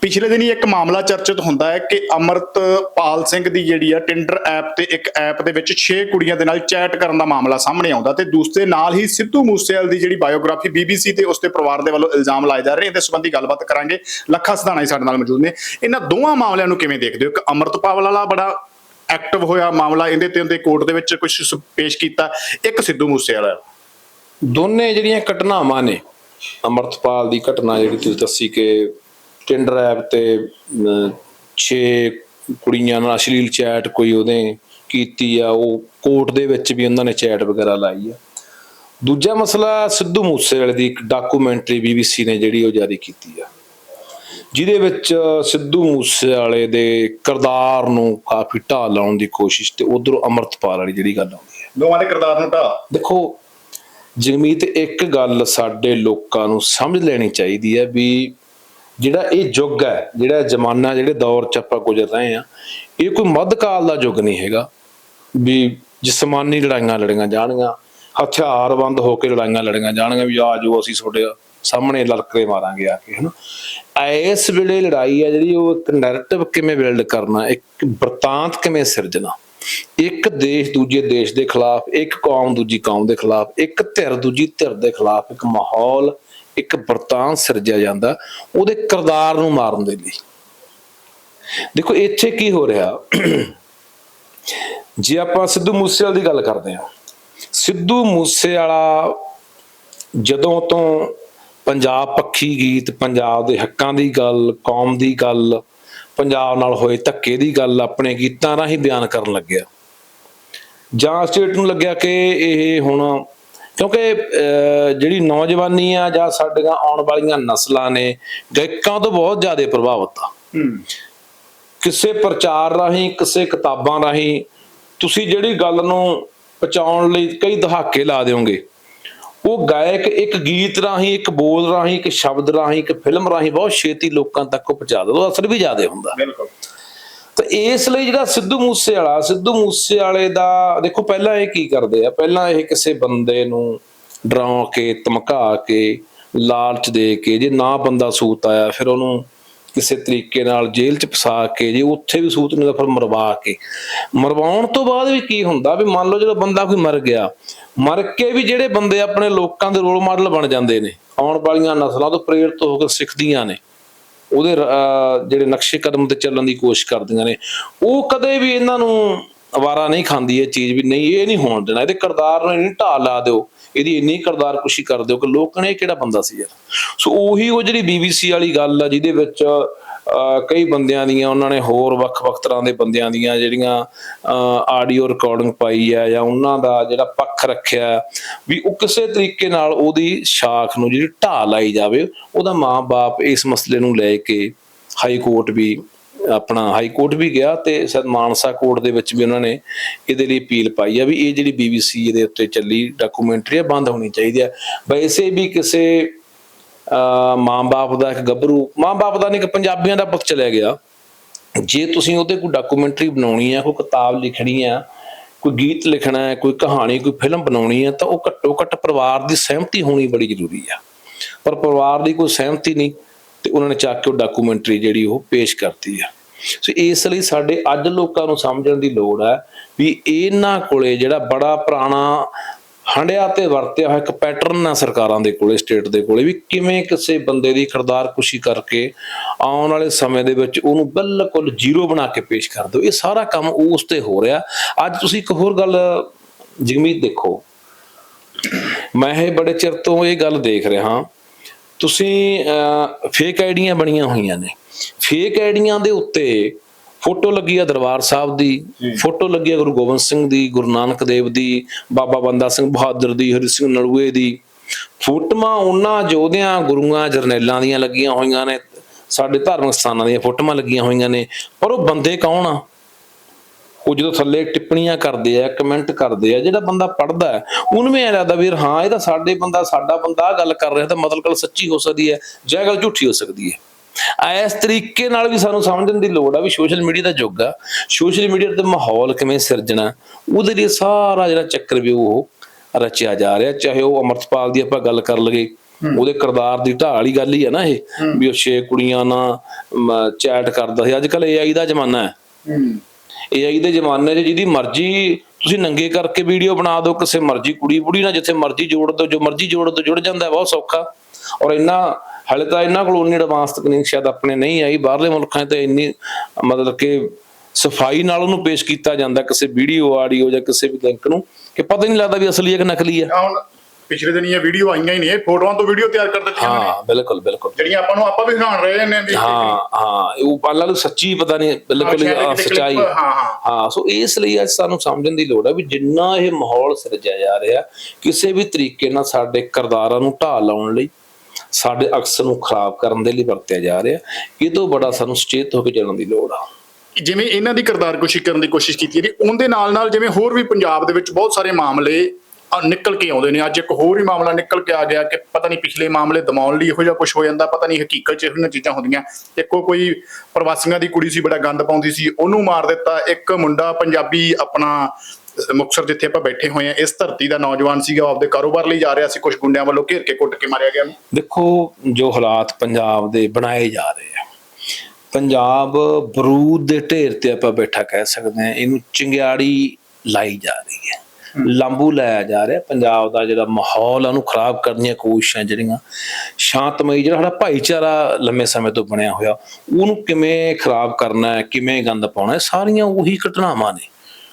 ਪਿਛਲੇ ਦਿਨੀ ਇੱਕ ਮਾਮਲਾ ਚਰਚਿਤ ਹੁੰਦਾ ਹੈ ਕਿ ਅਮਰਤਪਾਲ ਸਿੰਘ ਦੀ ਜਿਹੜੀ ਆ ਟਿੰਡਰ ਐਪ ਤੇ ਇੱਕ ਐਪ ਦੇ ਵਿੱਚ 6 ਕੁੜੀਆਂ ਦੇ ਨਾਲ ਚੈਟ ਕਰਨ ਦਾ ਮਾਮਲਾ ਸਾਹਮਣੇ ਆਉਂਦਾ ਤੇ ਦੂਸਰੇ ਨਾਲ ਹੀ ਸਿੱਧੂ ਮੂਸੇਵਾਲ ਦੀ ਜਿਹੜੀ ਬਾਇਓਗ੍ਰਾਫੀ ਬੀਬੀਸੀ ਤੇ ਉਸਦੇ ਪਰਿਵਾਰ ਦੇ ਵੱਲੋਂ ਇਲਜ਼ਾਮ ਲਾਏ ਜਾ ਰਹੇ ਇਹਦੇ ਸੰਬੰਧੀ ਗੱਲਬਾਤ ਕਰਾਂਗੇ। ਲੱਖਾ ਸਧਾਣਾ ਸਾਡੇ ਨਾਲ ਮੌਜੂਦ ਨੇ। ਇਹਨਾਂ ਦੋਵਾਂ ਮਾਮਲਿਆਂ ਨੂੰ ਕਿਵੇਂ ਦੇਖਦੇ ਹੋ? ਇੱਕ ਅਮਰਤਪਾਲ ਵਾਲਾ ਬੜਾ ਐਕਟਿਵ ਹੋਇਆ ਮਾਮਲਾ, ਇਹਦੇ ਤੇ ਉਹਦੇ ਕੋਰਟ ਦੇ ਵਿੱਚ ਕੁਝ ਪੇਸ਼ ਕੀਤਾ। ਇੱਕ ਸਿੱਧੂ ਮੂਸੇਵਾਲਾ। ਦੋਨੇ ਜਿਹੜੀਆਂ ਘਟਨਾਵਾਂ ਨੇ, ਅਮਰਤਪਾਲ ਦੀ ਘਟਨਾ ਜਿਹੜੀ ਤੁਸੀਂ ਦੱਸੀ ਕਿ ਟਿੰਡਰ ਐਪ ਤੇ 6 ਕੁੜੀਆਂ ਨਾਲ ਅਸ਼ਲੀਲ ਚੈਟ ਕੋਈ ਉਹਦੇ ਕੀਤੀ ਆ ਉਹ ਕੋਰਟ ਦੇ ਵਿੱਚ ਵੀ ਉਹਨਾਂ ਨੇ ਚੈਟ ਵਗੈਰਾ ਲਾਈ ਆ। ਦੂਜਾ ਮਸਲਾ ਸਿੱਧੂ ਮੂਸੇਵਾਲੇ ਦੀ ਇੱਕ ਡਾਕੂਮੈਂਟਰੀ ਬੀਬੀਸੀ ਨੇ ਜਿਹੜੀ ਉਹ ਜਾਰੀ ਕੀਤੀ ਆ। ਜਿਹਦੇ ਵਿੱਚ ਸਿੱਧੂ ਮੂਸੇਵਾਲੇ ਦੇ ਕਿਰਦਾਰ ਨੂੰ ਕਾਫੀ ਢਾਹ ਲਾਉਣ ਦੀ ਕੋਸ਼ਿਸ਼ ਤੇ ਉਧਰੋਂ ਅਮਰਤਪਾਲ ਵਾਲੀ ਜਿਹੜੀ ਗੱਲ ਆਉਂਦੀ ਹੈ। ਦੋਵਾਂ ਦੇ ਕਿਰਦਾਰ ਨੂੰ ਢਾ ਦੇਖੋ ਜਗਮੀਤ ਇੱਕ ਗੱਲ ਸਾਡੇ ਲੋਕਾਂ ਨੂੰ ਸਮਝ ਲੈਣੀ ਚਾਹੀਦੀ ਹੈ ਵੀ ਜਿਹੜਾ ਇਹ ਯੁੱਗ ਹੈ, ਜਿਹੜਾ ਜ਼ਮਾਨਾ, ਜਿਹੜੇ ਦੌਰ ਚ ਆਪਾਂ ਗੁਜ਼ਰ ਰਹੇ ਆ ਇਹ ਕੋਈ ਮੱਧਕਾਲ ਦਾ ਯੁੱਗ ਨਹੀਂ ਹੈਗਾ। ਵੀ ਜਿਸਮਾਨੀ ਲੜਾਈਆਂ ਲੜੀਆਂ ਜਾਣਗੀਆਂ ਹਥਿਆਰਬੰਦ ਹੋ ਕੇ ਲੜਾਈਆਂ ਲੜੀਆਂ ਜਾਣਗੀਆਂ, ਵੀ ਆ ਜੋ ਅਸੀਂ ਤੁਹਾਡੇ ਸਾਹਮਣੇ ਲਲਕਰੇ ਮਾਰਾਂਗੇ ਆ ਕੇ, ਹਨਾ। ਇਸ ਵੇਲੇ ਲੜਾਈ ਆ ਜਿਹੜੀ, ਉਹ ਇੱਕ ਨੈਰੇਟਿਵ ਕਿਵੇਂ ਬਿਲਡ ਕਰਨਾ, ਇੱਕ ਵਰਤਾਂਤ ਕਿਵੇਂ ਸਿਰਜਣਾ? ਇੱਕ ਦੇਸ਼ ਦੂਜੇ ਦੇਸ਼ ਦੇ ਖਿਲਾਫ, ਇੱਕ ਕੌਮ ਦੂਜੀ ਕੌਮ ਦੇ ਖਿਲਾਫ, ਇੱਕ ਧਿਰ ਦੂਜੀ ਧਿਰ ਦੇ ਖਿਲਾਫ, ਇੱਕ ਮਾਹੌਲ ਇੱਕ ਵਰਤਾਂਤ ਸਿਰਜਿਆ ਜਾਂਦਾ, ਉਹਦੇ ਕਿਰਦਾਰ ਨੂੰ ਮਾਰਨ ਦੇ ਲਈ। ਦੇਖੋ, ਇੱਥੇ ਕੀ ਹੋ ਰਿਹਾ? ਜੇ ਆਪਾਂ ਸਿੱਧੂ ਮੂਸੇਵਾਲ ਦੀ ਗੱਲ ਕਰਦੇ ਹਾਂ, ਸਿੱਧੂ ਮੂਸੇਵਾਲਾ ਜਦੋਂ ਤੋਂ ਪੰਜਾਬ ਪੱਖੀ ਗੀਤ, ਪੰਜਾਬ ਦੇ ਹੱਕਾਂ ਦੀ ਗੱਲ, ਕੌਮ ਦੀ ਗੱਲ, ਪੰਜਾਬ ਨਾਲ ਹੋਏ ਧੱਕੇ ਦੀ ਗੱਲ ਆਪਣੇ ਗੀਤਾਂ ਰਾਹੀਂ ਬਿਆਨ ਕਰਨ ਲੱਗਿਆ। ਜਾਂ ਸਟੇਟ ਨੂੰ ਲੱਗਿਆ ਕਿ ਇਹ ਹੁਣ ਕਿਉਂਕਿ ਜਿਹੜੀ ਨੌਜਵਾਨੀ ਆ ਜਾਂ ਸਾਡੀਆਂ ਆਉਣ ਵਾਲੀਆਂ ਨਸਲਾਂ ਨੇ ਗਾਇਕਾਂ ਤੋਂ ਬਹੁਤ ਜ਼ਿਆਦਾ ਪ੍ਰਭਾਵਿਤ ਆ। ਕਿਸੇ ਪ੍ਰਚਾਰ ਰਾਹੀਂ ਕਿਸੇ ਕਿਤਾਬਾਂ ਰਾਹੀਂ ਤੁਸੀਂ ਜਿਹੜੀ ਗੱਲ ਨੂੰ ਪਹੁੰਚਾਉਣ ਲਈ ਕਈ ਦਹਾਕੇ ਲਾ ਦਿਓਗੇ ਉਹ ਗਾਇਕ ਇੱਕ ਗੀਤ ਰਾਹੀਂ ਇੱਕ ਬੋਲ ਰਾਹੀਂ ਇੱਕ ਸ਼ਬਦ ਰਾਹੀਂ ਇੱਕ ਫਿਲਮ ਰਾਹੀਂ ਬਹੁਤ ਛੇਤੀ ਲੋਕਾਂ ਤੱਕ ਪਹੁੰਚਾ ਦਿੰਦਾ ਉਹ ਅਸਰ ਵੀ ਜ਼ਿਆਦਾ ਹੁੰਦਾ। ਬਿਲਕੁਲ। ਇਸ ਲਈ ਜਿਹੜਾ ਸਿੱਧੂ ਮੂਸੇ ਵਾਲਾ ਸਿੱਧੂ ਮੂਸੇ ਵਾਲੇ ਦਾ, ਦੇਖੋ ਪਹਿਲਾਂ ਇਹ ਕੀ ਕਰਦੇ ਆ? ਪਹਿਲਾਂ ਇਹ ਕਿਸੇ ਬੰਦੇ ਨੂੰ ਡਰਾਉ ਕੇ, ਧਮਕਾ ਕੇ, ਲਾਲਚ ਦੇ ਕੇ, ਜੇ ਨਾ ਬੰਦਾ ਸੂਤ ਆਇਆ, ਫਿਰ ਉਹਨੂੰ ਕਿਸੇ ਤਰੀਕੇ ਨਾਲ ਜੇਲ੍ਹ 'ਚ ਫਸਾ ਕੇ, ਜੇ ਉੱਥੇ ਵੀ ਸੂਤ ਨਹੀਂ ਤਾਂ ਫਿਰ ਮਰਵਾ ਕੇ। ਮਰਵਾਉਣ ਤੋਂ ਬਾਅਦ ਵੀ ਕੀ ਹੁੰਦਾ? ਵੀ ਮੰਨ ਲਓ ਜਦੋਂ ਬੰਦਾ ਕੋਈ ਮਰ ਗਿਆ, ਮਰ ਕੇ ਵੀ ਜਿਹੜੇ ਬੰਦੇ ਆਪਣੇ ਲੋਕਾਂ ਦੇ ਰੋਲ ਮਾਡਲ ਬਣ ਜਾਂਦੇ ਨੇ, ਆਉਣ ਵਾਲੀਆਂ ਨਸਲਾਂ ਤੋਂ ਪ੍ਰੇਰਿਤ ਹੋ ਕੇ ਸਿੱਖਦੀਆਂ ਨੇ ਉਹਦੇ ਜਿਹੜੇ ਨਕਸ਼ੇ ਕਦਮ ਤੇ ਚੱਲਣ ਦੀ ਕੋਸ਼ਿਸ਼ ਕਰਦੀਆਂ ਨੇ। ਉਹ ਕਦੇ ਵੀ ਇਹਨਾਂ ਨੂੰ ਅਵਾਰਾ ਨਹੀਂ ਖਾਂਦੀ ਇਹ ਚੀਜ਼ ਵੀ, ਨਹੀਂ, ਇਹ ਨਹੀਂ ਹੋਣ ਦੇਣਾ। ਇਹਦੇ ਕਿਰਦਾਰ ਨੂੰ ਇੰਨੀ ਢਾਲ ਲਾ ਦਿਓ। ਇਹਦੀ ਇੰਨੀ ਕਿਰਦਾਰ ਕੁਸ਼ੀ ਕਰ ਦਿਓ ਕਿ ਲੋਕ ਨੇ ਇਹ ਕਿਹੜਾ ਬੰਦਾ ਸੀ ਯਾਰ। ਸੋ ਉਹੀ ਉਹ ਜਿਹੜੀ ਬੀਬੀਸੀ ਵਾਲੀ ਗੱਲ ਆ, ਜਿਹਦੇ ਵਿੱਚ ਕਈ ਬੰਦਿਆਂ ਦੀਆਂ, ਉਹਨਾਂ ਨੇ ਹੋਰ ਵੱਖ-ਵੱਖ ਤਰ੍ਹਾਂ ਦੇ ਬੰਦਿਆਂ ਦੀਆਂ ਜਿਹੜੀਆਂ ਆਡੀਓ ਰਿਕਾਰਡਿੰਗ ਪਾਈ ਆ ਜਾਂ ਉਹਨਾਂ ਦਾ ਜਿਹੜਾ ਪੱਖ ਰੱਖਿਆ ਵੀ ਉਹ ਕਿਸੇ ਤਰੀਕੇ ਨਾਲ ਉਹਦੀ ਸ਼ਾਖ ਨੂੰ ਜਿਹੜੀ ਢਾਹ ਲਾਈ ਜਾਵੇ, ਉਹਦਾ ਮਾਂ-ਬਾਪ ਇਸ ਮਸਲੇ ਨੂੰ ਲੈ ਕੇ ਹਾਈ ਕੋਰਟ ਵੀ ਆਪਣਾ ਹਾਈ ਕੋਰਟ ਵੀ ਗਿਆ ਤੇ ਸਦ ਮਾਨਸਾ ਕੋਰਟ ਦੇ ਵਿੱਚ ਵੀ ਉਹਨਾਂ ਨੇ ਇਹਦੇ ਲਈ ਅਪੀਲ ਪਾਈ ਆ ਵੀ ਇਹ ਜਿਹੜੀ ਬੀਬੀਸੀ ਇਹਦੇ ਉੱਤੇ ਚੱਲੀ ਡਾਕੂਮੈਂਟਰੀ ਆ ਬੰਦ ਹੋਣੀ ਚਾਹੀਦੀ ਆ ਵੈਸੇ ਵੀ ਕਿਸੇ ਮਾਂ-ਬਾਪ ਦਾ ਇੱਕ ਗੱਭਰੂ ਮਾਂ-ਬਾਪ ਦਾ ਨਹੀਂ ਕਿ ਪੰਜਾਬੀਆਂ ਦਾ ਪੁੱਤ ਚਲਿਆ ਗਿਆ। ਜੇ ਤੁਸੀਂ ਉਹਤੇ ਕੋਈ ਡਾਕੂਮੈਂਟਰੀ ਬਣਾਉਣੀ ਆ ਕੋਈ ਕਿਤਾਬ ਲਿਖਣੀ ਹੈ, ਕੋਈ ਗੀਤ ਲਿਖਣਾ ਹੈ, ਕੋਈ ਕਹਾਣੀ, ਕੋਈ ਫਿਲਮ ਬਣਾਉਣੀ ਹੈ, ਤਾਂ ਉਹ ਘੱਟੋ ਘੱਟ ਪਰਿਵਾਰ ਦੀ ਸਹਿਮਤੀ ਹੋਣੀ ਬੜੀ ਜ਼ਰੂਰੀ ਆ। ਪਰ ਪਰਿਵਾਰ ਦੀ ਕੋਈ ਸਹਿਮਤੀ ਨਹੀਂ, ਤੇ ਉਹਨਾਂ ਨੇ ਚੱਕ ਕੇ ਉਹ ਡਾਕੂਮੈਂਟਰੀ ਜਿਹੜੀ ਉਹ ਪੇਸ਼ ਕਰਤੀ ਆ। ਸੋ ਇਸ ਲਈ ਸਾਡੇ ਅੱਜ ਲੋਕਾਂ ਨੂੰ ਸਮਝਣ ਦੀ ਲੋੜ ਹੈ ਵੀ ਇਹਨਾਂ ਕੋਲੇ ਜਿਹੜਾ ਬੜਾ ਪੁਰਾਣਾ ਹੰਡਿਆ ਤੇ ਵਰਤਿਆ ਹੋਇਆ ਇੱਕ ਪੈਟਰਨ ਆ ਸਰਕਾਰਾਂ ਦੇ ਕੋਲੇ ਸਟੇਟ ਦੇ ਕੋਲੇ ਵੀ ਕਿਵੇਂ ਕਿਸੇ ਬੰਦੇ ਦੀ ਕਿਰਦਾਰ ਕਰਕੇ ਆਉਣ ਵਾਲੇ ਸਮੇਂ ਦੇ ਵਿੱਚ ਉਹਨੂੰ ਬਿਲਕੁਲ ਜ਼ੀਰੋ ਬਣਾ ਕੇ ਪੇਸ਼ ਕਰ ਦਿਓ। ਇਹ ਸਾਰਾ ਕੰਮ ਉਸ ਤੇ ਹੋ ਰਿਹਾ। ਅੱਜ ਤੁਸੀਂ ਇੱਕ ਹੋਰ ਗੱਲ ਜਗਮੀਤ ਦੇਖੋ। ਮੈਂ ਇਹ ਬੜੇ ਚਿਰ ਤੋਂ ਇਹ ਗੱਲ ਦੇਖ ਰਿਹਾ ਹਾਂ। ਤੁਸੀਂ ਫੇਕ ਆਈਡੀਆਂ ਬਣੀਆਂ ਹੋਈਆਂ ਨੇ। ਫੇਕ ਆਈਡੀਆਂ ਦੇ ਉੱਤੇ ਫੋਟੋ ਲੱਗੀ ਆ ਦਰਬਾਰ ਸਾਹਿਬ ਦੀ ਫੋਟੋ ਲੱਗੀ ਆ ਗੁਰੂ ਗੋਬਿੰਦ ਸਿੰਘ ਦੀ ਗੁਰੂ ਨਾਨਕ ਦੇਵ ਦੀ ਬਾਬਾ ਬੰਦਾ ਸਿੰਘ ਬਹਾਦਰ ਦੀ ਹਰੀ ਸਿੰਘ ਨਲੂਏ ਦੀ। ਫੋਟੋਆਂ ਉਹਨਾਂ ਯੋਧਿਆਂ ਗੁਰੂਆਂ ਜਰਨੈਲਾਂ ਦੀਆਂ ਲੱਗੀਆਂ ਹੋਈਆਂ ਨੇ। ਸਾਡੇ ਧਾਰਮਿਕ ਸਥਾਨਾਂ ਦੀਆਂ ਫੋਟੋਆਂ ਲੱਗੀਆਂ ਹੋਈਆਂ ਨੇ। ਪਰ ਉਹ ਬੰਦੇ ਕੌਣ ਆ? ਉਹ ਜਦੋਂ ਥੱਲੇ ਟਿੱਪਣੀਆਂ ਕਰਦੇ ਆ ਕਮੈਂਟ ਕਰਦੇ ਆ ਜਿਹੜਾ ਬੰਦਾ ਪੜਦਾ ਉਹਨੂੰ ਵੀ ਐ ਲੱਗਦਾ ਵੀ ਹਾਂ ਇਹ ਤਾਂ ਸਾਡੇ ਬੰਦਾ ਸਾਡਾ ਬੰਦਾ ਗੱਲ ਕਰ ਰਿਹਾ ਤਾਂ ਮਤਲਬ ਗੱਲ ਸੱਚੀ ਹੋ ਸਕਦੀ ਹੈ ਜਾਂ ਗੱਲ ਝੂਠੀ ਹੋ ਸਕਦੀ ਹੈ। ਇਸ ਤਰੀਕੇ ਨਾਲ ਵੀ ਸਾਨੂੰ ਸਮਝਣ ਦੀ ਲੋੜ ਆ ਵੀ ਸੋਸ਼ਲ ਮੀਡੀਆ ਦਾ ਯੁੱਗ ਆ। ਸੋਸ਼ਲ ਮੀਡੀਆ ਤੇ ਮਾਹੌਲ ਕਿਵੇਂ ਸਿਰਜਣਾ ਉਹਦੇ ਲਈ ਸਾਰਾ ਜਿਹੜਾ ਚੱਕਰ ਵੀ ਉਹ ਰਚਿਆ ਜਾ ਰਿਹਾ। ਚਾਹੇ ਉਹ ਅਮਰਤਪਾਲ ਦੀ ਆਪਾਂ ਗੱਲ ਕਰ ਲਈਏ ਉਹਦੇ ਕਿਰਦਾਰ ਦੀ ਢਾਲ ਵਾਲੀ ਗੱਲ ਹੀ ਹੈ ਨਾ ਇਹ ਵੀ ਉਹ ਛੇ ਕੁੜੀਆਂ ਨਾਲ ਚੈਟ ਕਰਦਾ ਸੀ। ਅੱਜ ਕੱਲ AI ਦਾ ਜ਼ਮਾਨਾ ਹੈ। AI ਦੇ ਜ਼ਮਾਨੇ 'ਚ ਜਿਹਦੀ ਮਰਜ਼ੀ ਤੁਸੀਂ ਨੰਗੇ ਕਰਕੇ ਵੀਡੀਓ ਬਣਾ ਦਿਓ ਕਿਸੇ ਮਰਜ਼ੀ ਕੁੜੀ ਬੁੜੀ ਨਾਲ ਜਿੱਥੇ ਮਰਜ਼ੀ ਜੋੜ ਦਿਓ ਜੋ ਮਰਜ਼ੀ ਜੋੜ ਦਿਓ ਜੁੜ ਜਾਂਦਾ ਬਹੁਤ ਸੌਖਾ। ਔਰ ਇੰਨਾ ਹਲੇ ਤਾਂ ਇਹਨਾਂ ਕੋਲ ਉਨੀ ਐਡਵਾਂਸ ਤਕਨੀਕ ਸ਼ਾਇਦ ਆਪਣੇ ਨਹੀਂ ਆਈ ਬਾਹਰਲੇ ਮੁਲਕਾਂ ਤਾਂ ਇੰਨੀ ਮਤਲਬ ਕਿ ਸਫ਼ਾਈ ਨਾਲ ਉਹਨੂੰ ਪੇਸ਼ ਕੀਤਾ ਜਾਂਦਾ ਕਿਸੇ ਵੀਡੀਓ ਆਡੀਓ ਜਾਂ ਕਿਸੇ ਵੀ ਲਿੰਕ ਨੂੰ ਕਿ ਪਤਾ ਨਹੀਂ ਲੱਗਦਾ ਵੀ ਅਸਲੀ ਹੈ ਕਿ ਨਕਲੀ ਹੈ। ਹੁਣ ਪਿਛਲੇ ਦਿਨ ਇਹ ਵੀਡੀਓ ਆਈਆਂ ਹੀ ਨੇ ਫੋਟੋਆਂ ਤੋਂ ਵੀਡੀਓ ਤਿਆਰ ਕਰ ਦਿੱਤੀਆਂ ਨੇ ਹਾਂ ਬਿਲਕੁਲ ਬਿਲਕੁਲ। ਜਿਹੜੀਆਂ ਆਪਾਂ ਨੂੰ ਆਪਾਂ ਵੀ ਹੈਰਾਨ ਰਹੇ ਨੇ ਵੀ ਹਾਂ ਹਾਂ ਉਹ ਪਾਲਾ ਨੂੰ ਸੱਚੀ ਪਤਾ ਨਹੀਂ ਬਿਲਕੁਲ ਸਚਾਈ। ਹਾਂ। ਹਾਂ ਸੋ ਇਸ ਲਈ ਅੱਜ ਸਾਨੂੰ ਸਮਝਣ ਦੀ ਲੋੜ ਹੈ ਵੀ ਜਿੰਨਾ ਇਹ ਮਾਹੌਲ ਸਿਰਜਿਆ ਜਾ ਰਿਹਾ ਕਿਸੇ ਵੀ ਤਰੀਕੇ ਨਾਲ ਸਾਡੇ ਕਿਰਦਾਰਾਂ ਨੂੰ ਢਾਹ ਲਾਉਣ ਲਈ ਸਾਡੇ ਅਕਸ ਨੂੰ ਖਰਾਬ ਕਰਨ ਦੇ ਲਈ ਵਰਤਿਆ ਜਾ ਰਿਹਾ। ਇਹ ਤੋਂ ਬੜਾ ਸਾਨੂੰ ਸੁਚੇਤ ਹੋ ਕੇ ਚੱਲਣ ਦੀ ਲੋੜ ਆ। ਜਿਵੇਂ ਇਹਨਾਂ ਦੀ ਕਿਰਦਾਰਕੁਸ਼ੀ ਕਰਨ ਦੀ ਕੋਸ਼ਿਸ਼ ਕੀਤੀ ਜੀ, ਉਹਦੇ ਨਾਲ ਨਾਲ ਜਿਵੇਂ ਹੋਰ ਵੀ ਪੰਜਾਬ ਦੇ ਵਿੱਚ ਬਹੁਤ ਸਾਰੇ ਮਾਮਲੇ ਨਿਕਲ ਕੇ ਆਉਂਦੇ ਨੇ। ਅੱਜ ਇੱਕ ਹੋਰ ਹੀ ਮਾਮਲਾ ਨਿਕਲ ਕੇ ਆ ਗਿਆ ਕਿ ਪਤਾ ਨਹੀਂ ਪਿਛਲੇ ਮਾਮਲੇ ਦਮਾਉਣ ਲਈ ਇਹੋ ਜਿਹਾ ਕੁਝ ਹੋ ਜਾਂਦਾ, ਪਤਾ ਨਹੀਂ ਹਕੀਕਤ 'ਚ ਇਹੋ ਜਿਹੀਆਂ ਚੀਜ਼ਾਂ ਹੁੰਦੀਆਂ। ਇੱਕੋ ਕੋਈ ਪ੍ਰਵਾਸੀਆਂ ਦੀ ਕੁੜੀ ਸੀ, ਬੜਾ ਗੰਦ ਪਾਉਂਦੀ ਸੀ, ਉਹਨੂੰ ਮਾਰ ਦਿੱਤਾ। ਇੱਕ ਮੁੰਡਾ ਪੰਜਾਬੀ ਆਪਣਾ ਅ, ਮੁਕਤਸਰ ਜਿੱਥੇ ਆਪਾਂ ਬੈਠੇ ਹੋਏ ਆ ਇਸ ਧਰਤੀ ਦਾ ਨੌਜਵਾਨ ਸੀਗਾ ਉਹ ਆਪਦੇ ਕਾਰੋਬਾਰ ਲਈ ਜਾ ਰਿਹਾ ਸੀ ਕੁਝ ਗੁੰਡਿਆਂ ਵੱਲੋਂ ਘੇਰ ਕੇ ਕੁੱਟ ਕੇ ਮਾਰਿਆ ਗਿਆ। ਦੇਖੋ ਜੋ ਹਾਲਾਤ ਪੰਜਾਬ ਦੇ ਬਣਾਏ ਜਾ ਰਹੇ ਆ ਪੰਜਾਬ ਬਰੂਦ ਦੇ ਢੇਰ ਤੇ ਆਪਾਂ ਬੈਠਾ ਕਹਿ ਸਕਦੇ ਹਾਂ ਇਹਨੂੰ ਚਿੰਗਿਆੜੀ ਲਾਈ ਜਾ ਰਹੀ ਹੈ। ਲਾਂਬੂ ਲਾਇਆ ਜਾ ਰਿਹਾ ਪੰਜਾਬ ਦਾ ਜਿਹੜਾ ਮਾਹੌਲ ਆ ਉਹਨੂੰ ਖਰਾਬ ਕਰਨ ਦੀਆਂ ਕੋਸ਼ਿਸ਼ਾਂ ਜਿਹੜੀਆਂ ਸ਼ਾਂਤਮਈ ਜਿਹੜਾ ਸਾਡਾ ਭਾਈਚਾਰਾ ਲੰਮੇ ਸਮੇਂ ਤੋਂ ਬਣਿਆ ਹੋਇਆ ਉਹਨੂੰ ਕਿਵੇਂ ਖਰਾਬ ਕਰਨਾ ਹੈ ਕਿਵੇਂ ਗੰਦ ਪਾਉਣਾ ਹੈ ਸਾਰੀਆਂ ਉਹੀ ਘਟਨਾਵਾਂ ਨੇ।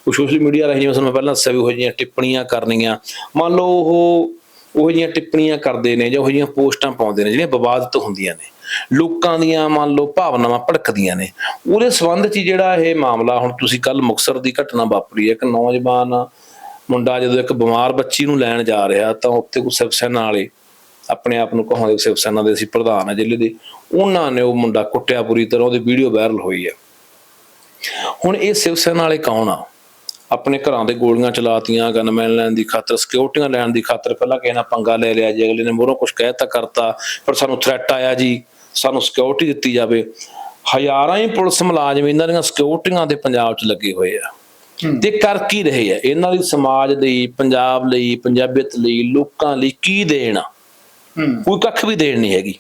ਉਹ ਸੋਸ਼ਲ ਮੀਡੀਆ ਰਾਹੀਂ ਜਿਵੇਂ ਤੁਹਾਨੂੰ ਪਹਿਲਾਂ ਦੱਸਿਆ ਵੀ ਉਹ ਜਿਹੀਆਂ ਟਿੱਪਣੀਆਂ ਕਰਨੀਆਂ, ਮੰਨ ਲਓ ਉਹ ਉਹ ਜਿਹੀਆਂ ਟਿੱਪਣੀਆਂ ਕਰਦੇ ਨੇ ਜਾਂ ਉਹ ਜਿਹੀਆਂ ਪੋਸਟਾਂ ਪਾਉਂਦੇ ਨੇ ਜਿਹੜੀਆਂ ਵਿਵਾਦਤ ਹੁੰਦੀਆਂ ਨੇ, ਲੋਕਾਂ ਦੀਆਂ ਮੰਨ ਲਓ ਭਾਵਨਾਵਾਂ ਭੜਕਦੀਆਂ ਨੇ, ਉਹਦੇ ਸੰਬੰਧ 'ਚ ਜਿਹੜਾ ਇਹ ਮਾਮਲਾ ਹੁਣ ਤੁਸੀਂ ਕੱਲ ਮੁਕਸਰ ਦੀ ਘਟਨਾ ਵਾਪਰੀ ਹੈ, ਇੱਕ ਨੌਜਵਾਨ ਮੁੰਡਾ ਜਦੋਂ ਇੱਕ ਬਿਮਾਰ ਬੱਚੀ ਨੂੰ ਲੈਣ ਜਾ ਰਿਹਾ ਤਾਂ ਉੱਥੇ ਕੋਈ ਸਿਵ ਸੈਨਾ ਵਾਲੇ ਆਪਣੇ ਆਪ ਨੂੰ ਕਹਾਉਂਦੇ ਸਿਵ ਸੈਨਾ ਦੇ ਅਸੀਂ ਪ੍ਰਧਾਨ ਆ ਜ਼ਿਲ੍ਹੇ ਦੇ, ਉਹਨਾਂ ਨੇ ਉਹ ਮੁੰਡਾ ਕੁੱਟਿਆ ਪੂਰੀ ਤਰ੍ਹਾਂ, ਉਹਦੀ ਵੀਡੀਓ ਵਾਇਰਲ ਹੋਈ ਹੈ। ਹੁਣ ਇਹ ਸਿਵ ਸੈਨਾ ਵਾਲੇ ਕੌਣ ਆ? ਆਪਣੇ ਘਰਾਂ ਦੇ ਗੋਲੀਆਂ ਚਲਾਤੀਆਂ ਗਨਮੈਨ ਲੈਣ ਦੀ ਖਾਤਰ ਸਿਕਿਉਰਟੀਆਂ ਲੈਣ ਦੀ ਖਾਤਰ ਪਹਿਲਾਂ ਕਿਸੇ ਨਾਲ ਪੰਗਾ ਲੈ ਲਿਆ ਜੀ ਅਗਲੇ ਨੇ ਮੋਰੋਂ ਕੁਝ ਕਹਿਤਾ ਕਰਤਾ ਪਰ ਸਾਨੂੰ ਥ੍ਰੈਟ ਆਇਆ ਜੀ ਸਾਨੂੰ ਸਿਕਿਉਰਿਟੀ ਦਿੱਤੀ ਜਾਵੇ। ਹਜ਼ਾਰਾਂ ਹੀ ਪੁਲਿਸ ਮੁਲਾਜ਼ਮ ਇਹਨਾਂ ਦੀਆਂ ਸਿਕਿਉਰਟੀਆਂ ਦੇ ਪੰਜਾਬ 'ਚ ਲੱਗੇ ਹੋਏ ਆ। ਤੇ ਕਰ ਕੀ ਰਹੇ ਆ? ਇਹਨਾਂ ਦੀ ਸਮਾਜ ਲਈ ਪੰਜਾਬ ਲਈ ਪੰਜਾਬੀਅਤ ਲਈ ਲੋਕਾਂ ਲਈ ਕੀ ਦੇਣ ਕੋਈ ਕੱਖ ਵੀ ਦੇਣ ਨਹੀਂ ਹੈਗੀ।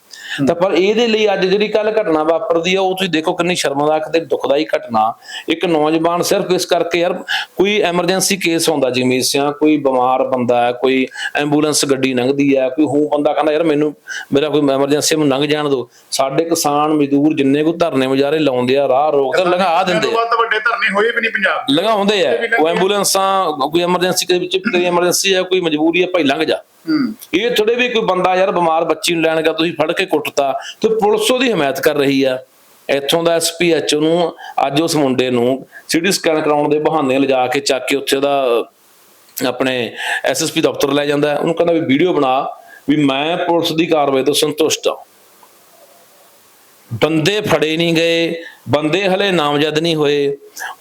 ਤਾਂ ਪਰ ਇਹਦੇ ਲਈ ਅੱਜ ਜਿਹੜੀ ਕੱਲ ਘਟਨਾ ਵਾਪਰਦੀ ਆ ਉਹ ਤੁਸੀਂ ਦੇਖੋ ਕਿੰਨੀ ਸ਼ਰਮਨਾਕ ਤੇ ਦੁਖਦਾਈ ਘਟਨਾ। ਇੱਕ ਨੌਜਵਾਨ ਸਿਰਫ ਇਸ ਕਰਕੇ ਯਾਰ ਕੋਈ ਐਮਰਜੈਂਸੀ ਕੇਸ ਹੁੰਦਾ ਜਿਵੇਂ ਸਿਆ ਕੋਈ ਬਿਮਾਰ ਬੰਦਾ ਹੈ ਕੋਈ ਐਂਬੂਲੈਂਸ ਗੱਡੀ ਲੰਘਦੀ ਹੈ ਕੋਈ ਹੂ ਬੰਦਾ ਕਹਿੰਦਾ ਯਾਰ ਮੈਨੂੰ ਮੇਰਾ ਕੋਈ ਐਮਰਜੈਂਸੀ ਨੂੰ ਲੰਘ ਜਾਣ ਦਿਓ। ਸਾਡੇ ਕਿਸਾਨ ਮਜ਼ਦੂਰ ਜਿੰਨੇ ਕੋ ਧਰਨੇ ਮੁਜ਼ਾਰੇ ਲਾਉਂਦੇ ਆ ਰਾਹ ਰੋਕਦੇ ਲੰਘਾ ਦਿੰਦੇ ਆ। ਵੱਧ ਵੱਡੇ ਧਰਨੇ ਹੋਏ ਵੀ ਨਹੀਂ ਪੰਜਾਬ। ਲੰਘਾਉਂਦੇ ਆ। ਉਹ ਐਂਬੂਲੈਂਸਾਂ ਕੋਈ ਐਮਰਜੈਂਸੀ ਦੇ ਵਿੱਚ ਕੋਈ ਐਮਰਜੈਂਸੀ ਹੈ ਕੋਈ ਮਜਬੂਰੀ ਹੈ ਭਾਈ ਲੰਘ ਜਾ। ਇਹ ਥੋੜੇ ਵੀ ਕੋਈ ਬੰਦਾ ਯਾਰ ਬਿਮਾਰ ਬੱਚੀ ਨੂੰ ਲੈਣ ਗਿਆ, ਤੁਸੀਂ ਫੜ ਕੇ ਕੁੱਟਤਾ ਤੇ ਪੁਲਿਸ ਉਹਦੀ ਹਮਾਇਤ ਕਰ ਰਹੀ ਆ। ਇੱਥੋਂ ਦਾ ਐਸਪੀਐਚ ਨੂੰ, ਅੱਜ ਉਸ ਮੁੰਡੇ ਨੂੰ ਸੀਟੀ ਸਕੈਨ ਕਰਾਉਣ ਦੇ ਬਹਾਨੇ ਲਿਜਾ ਕੇ ਚੱਕ ਕੇ ਉੱਥੇ ਦਾ, ਆਪਣੇ ਐਸਐਸਪੀ ਦਫ਼ਤਰ ਲੈ ਜਾਂਦਾ। ਉਹਨੂੰ ਕਹਿੰਦਾ ਵੀ ਵੀਡੀਓ ਬਣਾ ਵੀ ਮੈਂ ਪੁਲਿਸ ਦੀ ਕਾਰਵਾਈ ਤੋਂ ਸੰਤੁਸ਼ਟ ਹਾਂ। ਬੰਦੇ ਫੜੇ ਨਹੀਂ ਗਏ ਬੰਦੇ ਹਲੇ ਨਾਮਜ਼ਦ ਨਹੀਂ ਹੋਏ।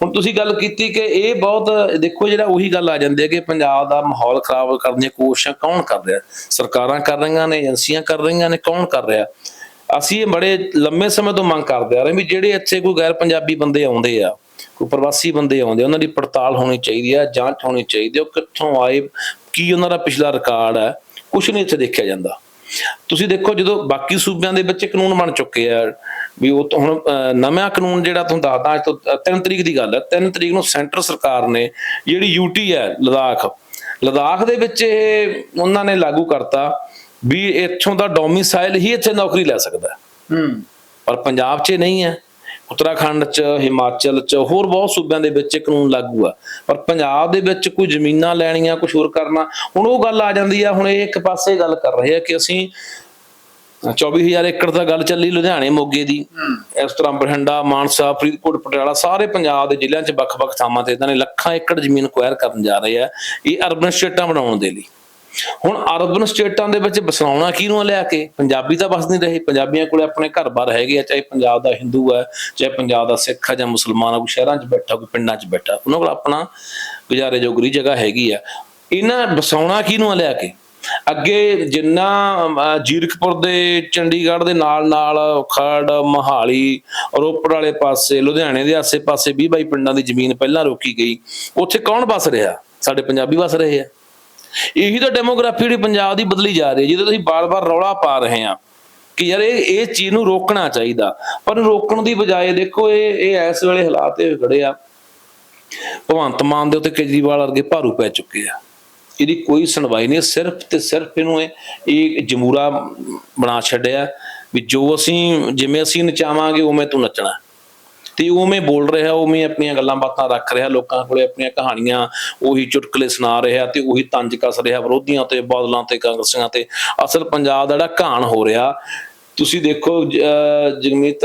ਹੁਣ ਤੁਸੀਂ ਗੱਲ ਕੀਤੀ ਕਿ ਇਹ ਬਹੁਤ ਦੇਖੋ ਜਿਹੜਾ ਉਹੀ ਗੱਲ ਆ ਜਾਂਦੀ ਹੈ ਕਿ ਪੰਜਾਬ ਦਾ ਮਾਹੌਲ ਖਰਾਬ ਕਰਨ ਦੀਆਂ ਕੋਸ਼ਿਸ਼ਾਂ ਕੌਣ ਕਰ ਰਿਹਾ? ਸਰਕਾਰਾਂ ਕਰ ਰਹੀਆਂ ਨੇ ਏਜੰਸੀਆਂ ਕਰ ਰਹੀਆਂ ਨੇ ਕੌਣ ਕਰ ਰਿਹਾ? ਅਸੀਂ ਇਹ ਬੜੇ ਲੰਮੇ ਸਮੇਂ ਤੋਂ ਮੰਗ ਕਰਦੇ ਆ ਰਹੇ ਵੀ ਜਿਹੜੇ ਇੱਥੇ ਕੋਈ ਗੈਰ ਪੰਜਾਬੀ ਬੰਦੇ ਆਉਂਦੇ ਆ ਕੋਈ ਪ੍ਰਵਾਸੀ ਬੰਦੇ ਆਉਂਦੇ ਆ, ਉਹਨਾਂ ਦੀ ਪੜਤਾਲ ਹੋਣੀ ਚਾਹੀਦੀ ਹੈ ਜਾਂਚ ਹੋਣੀ ਚਾਹੀਦੀ ਹੈ ਉਹ ਕਿੱਥੋਂ ਆਏ ਕੀ ਉਹਨਾਂ ਦਾ ਪਿਛਲਾ ਰਿਕਾਰਡ ਹੈ? ਕੁਝ ਨਹੀਂ ਇੱਥੇ ਦੇਖਿਆ ਜਾਂਦਾ। ਤੁਸੀਂ ਦੇਖੋ ਜਦੋਂ ਬਾਕੀ ਸੂਬਿਆਂ ਦੇ ਵਿੱਚ ਕਾਨੂੰਨ ਬਣ ਚੁੱਕੇ ਆ ਵੀ ਉਹ ਤਾਂ ਹੁਣ ਨਵਾਂ ਕਾਨੂੰਨ ਜਿਹੜਾ ਤੁਹਾਨੂੰ ਦੱਸਦਾ ਅੱਜ ਤੋਂ 3 ਤਰੀਕ ਦੀ ਗੱਲ ਹੈ 3 ਤਰੀਕ ਨੂੰ ਸੈਂਟਰ ਸਰਕਾਰ ਨੇ ਜਿਹੜੀ ਯੂਟੀ ਹੈ ਲਦਾਖ ਲਦਾਖ ਦੇ ਵਿੱਚ ਇਹ ਉਹਨਾਂ ਨੇ ਲਾਗੂ ਕਰਤਾ ਵੀ ਇੱਥੋਂ ਦਾ ਡੋਮਿਸਾਈਲ ਹੀ ਇੱਥੇ ਨੌਕਰੀ ਲੈ ਸਕਦਾ। ਹੈ। ਪਰ ਪੰਜਾਬ 'ਚ ਨਹੀਂ ਹੈ। ਉੱਤਰਾਖੰਡ 'ਚ ਹਿਮਾਚਲ 'ਚ ਹੋਰ ਬਹੁਤ ਸੂਬਿਆਂ ਦੇ ਵਿੱਚ ਇਹ ਕਾਨੂੰਨ ਲਾਗੂ ਆ। ਪਰ ਪੰਜਾਬ ਦੇ ਵਿੱਚ ਕੋਈ ਜ਼ਮੀਨਾਂ ਲੈਣੀਆਂ ਕੁਝ ਹੋਰ ਕਰਨਾ ਹੁਣ ਉਹ ਗੱਲ ਆ ਜਾਂਦੀ ਆ ਹੁਣ ਇਹ ਇੱਕ ਪਾਸੇ ਗੱਲ ਕਰ ਰਹੇ ਆ ਕਿ ਅਸੀਂ 24000 ਏਕੜ ਦਾ ਗੱਲ ਚੱਲੀ ਲੁਧਿਆਣੇ ਮੋਗੇ ਦੀ। ਇਸ ਤਰ੍ਹਾਂ ਬਠਿੰਡਾ ਮਾਨਸਾ ਫਰੀਦਕੋਟ ਪਟਿਆਲਾ ਸਾਰੇ ਪੰਜਾਬ ਦੇ ਜ਼ਿਲ੍ਹਿਆਂ 'ਚ ਵੱਖ-ਵੱਖ ਥਾਵਾਂ ਤੇ ਇਹਨਾਂ ਨੇ ਲੱਖਾਂ ਏਕੜ ਜ਼ਮੀਨ ਅਕਵਾਇਰ ਕਰਨ ਜਾ ਰਹੇ ਆ ਇਹ ਅਰਬਨ ਸਟੇਟਾਂ ਬਣਾਉਣ ਦੇ ਲਈ। ਹੁਣ ਅਰਬਨ ਸਟੇਟਾਂ ਦੇ ਵਿੱਚ ਵਸਾਉਣਾ ਕਿਹਨੂੰ ਆ ਲਿਆ ਕੇ? ਪੰਜਾਬੀ ਤਾਂ ਵਸ ਨਹੀਂ ਰਹੇ। ਪੰਜਾਬੀਆਂ ਕੋਲੇ ਆਪਣੇ ਘਰ-ਬਾਰ ਹੈਗੇ ਆ, ਚਾਹੇ ਪੰਜਾਬ ਦਾ ਹਿੰਦੂ ਹੈ ਚਾਹੇ ਪੰਜਾਬ ਦਾ ਸਿੱਖ ਹੈ ਜਾਂ ਮੁਸਲਮਾਨ ਆ, ਕੋਈ ਸ਼ਹਿਰਾਂ 'ਚ ਬੈਠਾ, ਕੋਈ ਪਿੰਡਾਂ 'ਚ ਬੈਠਾ। ਉਹਨਾਂ ਕੋਲ ਆਪਣਾ ਗੁਜ਼ਾਰੇ ਜੋਗਰੀ ਜਗ੍ਹਾ ਹੈਗੀ ਆ। ਇਹਨਾਂ ਵਸਾਉਣਾ ਕਿਹਨੂੰ ਆ ਲਿਆ ਕੇ? ਅੱਗੇ ਜਿੰਨਾ ਜੀਰਕਪੁਰ ਦੇ, ਚੰਡੀਗੜ੍ਹ ਦੇ ਨਾਲ ਨਾਲ ਖੜ ਮਹਾਲੀ, ਰੋਪੜ ਵਾਲੇ ਪਾਸੇ, ਲੁਧਿਆਣੇ ਦੇ ਆਸੇ-ਪਾਸੇ 20 ਬਾਈ ਪਿੰਡਾਂ ਦੀ ਜ਼ਮੀਨ ਪਹਿਲਾਂ ਰੋਕੀ ਗਈ। ਉੱਥੇ ਕੌਣ ਵਸ ਰਿਹਾ? ਸਾਡੇ ਪੰਜਾਬੀ ਵਸ ਰਹੇ ਆ। ਇਹੀ ਤਾਂ ਡੈਮੋਗ੍ਰਾਫੀ ਜਿਹੜੀ ਪੰਜਾਬ ਦੀ ਬਦਲੀ ਜਾ ਰਹੀ ਹੈ, ਜਿਹਦੇ ਤੁਸੀਂ ਬਾਰ-ਬਾਰ ਰੌਲਾ ਪਾ ਰਹੇ ਆ ਕਿ ਯਾਰ ਇਹ ਇਹ ਚੀਜ਼ ਨੂੰ ਰੋਕਣਾ ਚਾਹੀਦਾ। ਪਰ ਰੋਕਣ ਦੀ ਬਜਾਏ ਦੇਖੋ ਇਹ ਇਹ ਇਸ ਵੇਲੇ ਹਾਲਾਤ ਇਹ ਖੜੇ ਆ। ਭਗਵੰਤ ਮਾਨ ਦੇ ਉੱਤੇ ਕੇਜਰੀਵਾਲ ਵਰਗੇ ਭਾਰੂ ਪੈ ਚੁੱਕੇ ਆ। ਇਹਦੀ ਕੋਈ ਸੁਣਵਾਈ ਨਹੀਂ, ਸਿਰਫ ਤੇ ਸਿਰਫ ਇਹਨੂੰ ਇਹ ਜਮੂਰਾ ਬਣਾ ਛੱਡਿਆ ਵੀ ਜੋ ਅਸੀਂ, ਜਿਵੇਂ ਅਸੀਂ ਨਚਾਵਾਂਗੇ, ਉਵੇਂ ਤੂੰ ਨੱਚਣਾ। ਤੇ ਉਵੇਂ ਬੋਲ ਰਿਹਾ ਉਵੇਂ ਆਪਣੀਆਂ ਗੱਲਾਂ ਬਾਤਾਂ ਰੱਖ ਰਿਹਾ ਲੋਕਾਂ ਕੋਲੇ ਆਪਣੀਆਂ ਕਹਾਣੀਆਂ ਉਹੀ ਚੁਟਕਲੇ ਸੁਣਾ ਰਿਹਾ ਤੇ ਉਹੀ ਤੰਜ ਕੱਸ ਰਿਹਾ ਵਿਰੋਧੀਆਂ ਤੇ ਬਾਦਲਾਂ ਤੇ ਕਾਂਗਰਸੀਆਂ ਤੇ। ਅਸਲ ਪੰਜਾਬ ਦਾ ਜਿਹੜਾ ਘਾਣ ਹੋ ਰਿਹਾ ਤੁਸੀਂ ਦੇਖੋ ਜਗਮੀਤ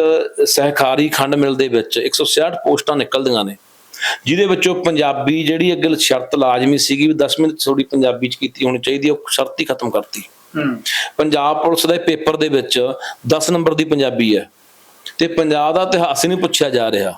ਸਹਿਕਾਰੀ ਖੰਡ ਮਿਲ ਦੇ ਵਿੱਚ 166 ਪੋਸਟਾਂ ਨਿਕਲਦੀਆਂ ਨੇ ਜਿਹਦੇ ਵਿੱਚੋਂ ਪੰਜਾਬੀ ਜਿਹੜੀ ਅੱਗੇ ਸ਼ਰਤ ਲਾਜ਼ਮੀ ਸੀਗੀ ਵੀ 10 ਮਿੰਟ ਥੋੜੀ ਪੰਜਾਬੀ ਚ ਕੀਤੀ ਹੋਣੀ ਚਾਹੀਦੀ ਉਹ ਸ਼ਰਤ ਹੀ ਖਤਮ ਕਰਤੀ। ਹੂੰ। ਪੰਜਾਬ ਪੁਲਿਸ ਦੇ ਪੇਪਰ ਦੇ ਵਿੱਚ 10 ਨੰਬਰ ਦੀ ਪੰਜਾਬੀ ਹੈ। ਤੇ ਪੰਜਾਬ ਦਾ ਇਤਿਹਾਸ ਹੀ ਨਹੀਂ ਪੁੱਛਿਆ ਜਾ ਰਿਹਾ।